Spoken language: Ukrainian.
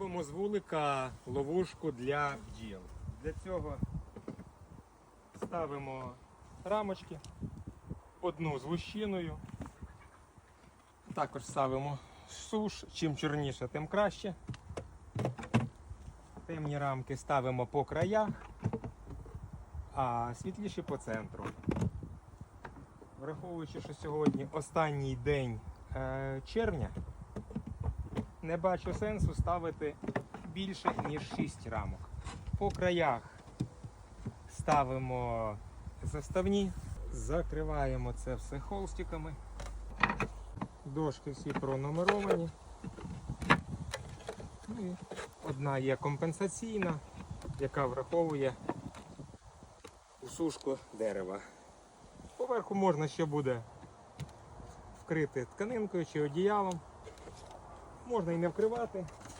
Робимо з вулика ловушку для бджіл. Для цього ставимо рамочки, одну з вущиною. Також ставимо суш. Чим чорніше, тим краще. Темні рамки ставимо по краях, а світліші по центру. Враховуючи, що сьогодні останній день е, червня, не бачу сенсу ставити більше, ніж 6 рамок. По краях ставимо заставні, закриваємо це все холстиками. Дошки всі пронумеровані. Ну і Одна є компенсаційна, яка враховує усушку дерева. Поверху можна ще буде вкрити тканинкою чи одіялом. Можна і не вкривати.